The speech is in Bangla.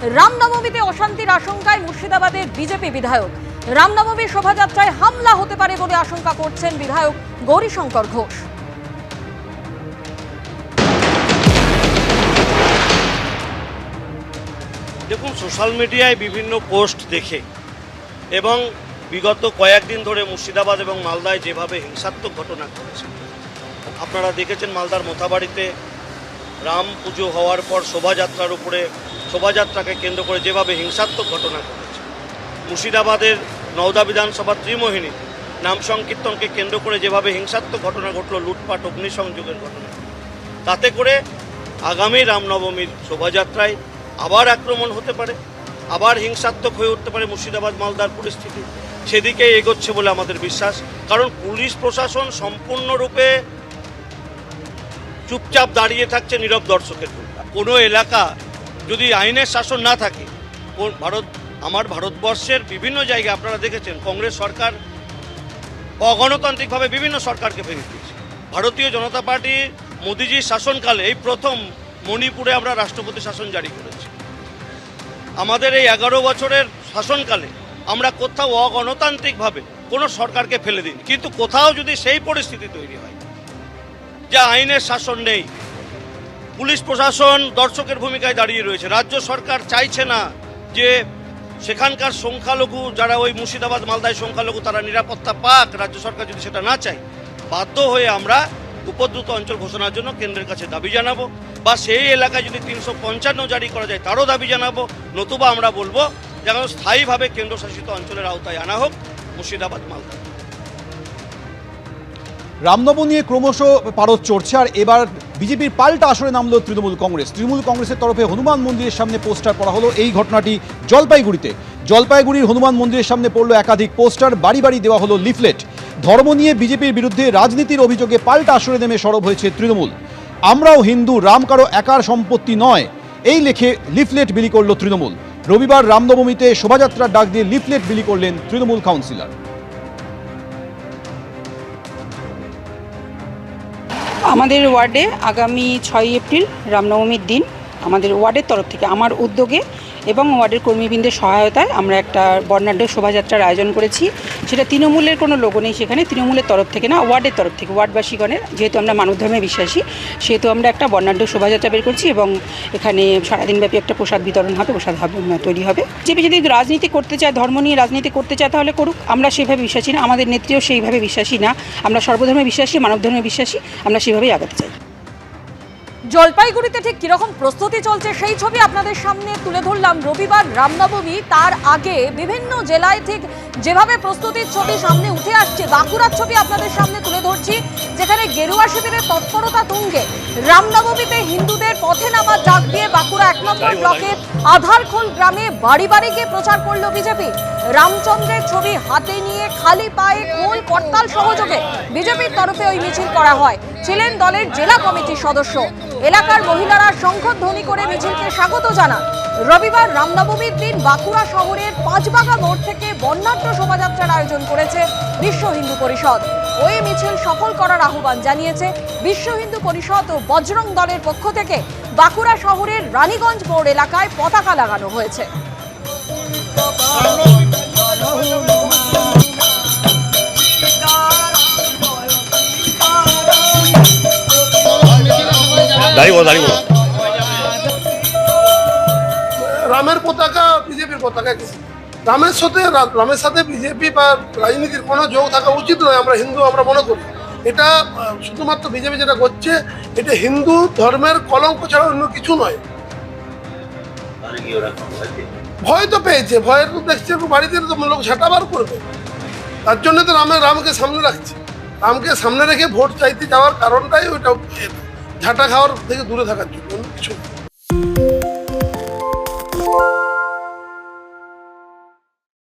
রামনবমীতে অশান্তির আশঙ্কায় মুর্শিদাবাদের বিজেপি বিধায়ক। রামনবমীর শোভাযাত্রায় হামলা হতে পারে বলে আশঙ্কা করছেন বিধায়ক গৌরীশঙ্কর ঘোষ। দেখুন, সোশ্যাল মিডিয়ায় বিভিন্ন পোস্ট দেখে এবং বিগত কয়েকদিন ধরে মুর্শিদাবাদ এবং মালদায় যেভাবে হিংসাত্মক ঘটনা ঘটেছে। আপনারা দেখেছেন মালদার মোথাবাড়িতে রাম পুজো হওয়ার পর শোভাযাত্রার উপরে শোভাযাত্রাকে কেন্দ্র করে যেভাবে হিংসাত্মক ঘটনা ঘটেছে, মুর্শিদাবাদের নওদা বিধানসভা ত্রিমোহিনী নাম সংকীর্তনকে কেন্দ্র করে যেভাবে হিংসাত্মক ঘটনা ঘটলো, লুটপাট, অগ্নিসংযোগের ঘটনা, তাতে করে আগামী রামনবমীর শোভাযাত্রায় আবার আক্রমণ হতে পারে, আবার হিংসাত্মক হয়ে উঠতে পারে মুর্শিদাবাদ, মালদার পরিস্থিতি সেদিকে এগোচ্ছে বলে আমাদের বিশ্বাস, কারণ পুলিশ প্রশাসন সম্পূর্ণরূপে চুপচাপ দাঁড়িয়ে থাকছে নীরব দর্শকের কোনো এলাকা যদি আইনের শাসন না থাকে ভারত, আমার ভারতবর্ষের বিভিন্ন জায়গায় আপনারা দেখেছেন, কংগ্রেস সরকার অগণতান্ত্রিকভাবে বিভিন্ন সরকারকে ভেঙে দিয়েছে। ভারতীয় জনতা পার্টি মোদিজির শাসনকালে এই প্রথম মণিপুরে আমরা রাষ্ট্রপতি শাসন জারি করেছি। আমাদের এই এগারো বছরের শাসনকালে আমরা কোথাও অগণতান্ত্রিকভাবে কোনো সরকারকে ফেলে দিন কিন্তু কোথাও যদি সেই পরিস্থিতি তৈরি হয় যে আইনের শাসন নেই। পুলিশ প্রশাসন দর্শকের ভূমিকায় দাঁড়িয়ে রয়েছে। রাজ্য সরকার চাইছে না যে সেখানকার সংখ্যালঘু যারা ওই মুর্শিদাবাদ, মালদায় সংখ্যালঘু তারা নিরাপত্তা পাক। রাজ্য সরকার যদি সেটা না চায়, বাধ্য হয়ে আমরা উপদ্রুত অঞ্চল ঘোষণার জন্য কেন্দ্রের কাছে দাবি জানাব বা সেই এলাকায় যদি তিনশো পঞ্চান্ন জারি করা যায় তারও দাবি জানাব। নতুবা আমরা বলব যেন স্থায়ীভাবে কেন্দ্রশাসিত অঞ্চলের আওতায় আনা হোক মুর্শিদাবাদ, মালদা। রামনবমী নিয়ে ক্রমশ পারদ চড়ছে, আর এবার বিজেপির পাল্টা আসরে নামলো তৃণমূল কংগ্রেস। তৃণমূল কংগ্রেসের তরফে হনুমান মন্দিরের সামনে পোস্টার পড়া হলো এই ঘটনাটি জলপাইগুড়িতে। জলপাইগুড়ির হনুমান মন্দিরের সামনে পড়ল একাধিক পোস্টার, বাড়ি বাড়ি দেওয়া হলো লিফলেট। ধর্ম নিয়ে বিজেপির বিরুদ্ধে রাজনীতির অভিযোগে পাল্টা আসরে নেমে সরব হয়েছে তৃণমূল। আমরাও হিন্দু, রাম কারও একার সম্পত্তি নয়, এই লেখে লিফলেট বিলি করল তৃণমূল। রবিবার রামনবমীতে শোভাযাত্রার ডাক দিয়ে লিফলেট বিলি করলেন তৃণমূল কাউন্সিলর। আমাদের ওয়ার্ডে আগামী ছয় এপ্রিল রামনবমীর দিন আমাদের ওয়ার্ডের তরফ থেকে আমার উদ্যোগে এবং ওয়ার্ডের কর্মীবৃন্দের সহায়তায় আমরা একটা বর্ণাঢ্য শোভাযাত্রার আয়োজন করেছি। সেটা তৃণমূলের কোনো লোগো নেই সেখানে, তৃণমূলের তরফ থেকে না, ওয়ার্ডের তরফ থেকে, ওয়ার্ডবাসীগণের। যেহেতু আমরা মানব ধর্মে বিশ্বাসী, সেহেতু আমরা একটা বর্ণাঢ্য শোভাযাত্রা বের করছি এবং এখানে সারাদিনব্যাপী একটা প্রসাদ বিতরণ হবে, প্রসাদ তৈরি হবে। যে যদি রাজনীতি করতে চায়, ধর্ম নিয়ে রাজনীতি করতে চায়, তাহলে করুক। আমরা সেভাবে বিশ্বাসী না, আমাদের নেত্রীও সেইভাবে বিশ্বাসী না। আমরা সর্বধর্মে বিশ্বাসী মানব ধর্মে বিশ্বাসী, আমরা সেভাবেই আগাতে চাই। জলপাইগুড়িতে ঠিক কীরকম প্রস্তুতি চলছে সেই ছবি আপনাদের সামনে তুলে ধরলাম। রবিবার রামনবমী, তার আগে বিভিন্ন জেলায় ঠিক যেভাবে প্রস্তুতির ছবি সামনে উঠে আসছে, বাঁকুড়ার ছবি আপনাদের সামনে তুলে ধরছি। যেখানে গেরুয়া শিবিরের তৎপরতা তুঙ্গে। রামনবমীতে হিন্দুদের পথে নামার ডাক দিয়ে বাঁকুড়া এক নম্বর ব্লকের আধারখোল গ্রামে বাড়ি বাড়ি গিয়ে প্রচার করল বিজেপি। রামচন্দ্রের ছবি হাতে নিয়ে খালি পায়ে কোল করতাল সহযোগে বিজেপির তরফে ওই মিছিল করা হয়। ছিলেন দলের জেলা কমিটির সদস্য। এলাকার মহিলারা শঙ্খধ্বনি করে মিছিলকে স্বাগত জানান। রবিবার রামনবমীর দিন বাঁকুড়া শহরের পাঁচবাগা মোড় থেকে বর্ণাঢ্য শোভাযাত্রার আয়োজন করেছে বিশ্ব হিন্দু পরিষদ। ওই মিছিল সফল করার আহ্বান জানিয়েছে বিশ্ব হিন্দু পরিষদ ও বজরং দলের পক্ষ থেকে বাঁকুড়া শহরের রানীগঞ্জ মোড় এলাকায় পতাকা লাগানো হয়েছে। দাঁড়িয়ে দাঁড়িয়ে রামের পতাকা, বিজেপির পতাকা কিছু রামের সাথে রামের সাথে বিজেপি বা রাজনীতির কোনো যোগ থাকা উচিত নয়, আমরা হিন্দু, আমরা মনে করি। এটা শুধুমাত্র বিজেপি যেটা করছে, এটা হিন্দু ধর্মের কলঙ্ক ছাড়া অন্য কিছু নয়। ভয় তো পেয়েছে, ভয়ের তো দেখছে, বাড়িতে তো লোক ঝাঁটাবার করবে। তার জন্য তো রামের রামকে সামনে রাখছে। রামকে সামনে রেখে ভোট চাইতে যাওয়ার কারণটাই ওইটা, ঝাঁটা খাওয়ার থেকে দূরে থাকার জন্য কিছু।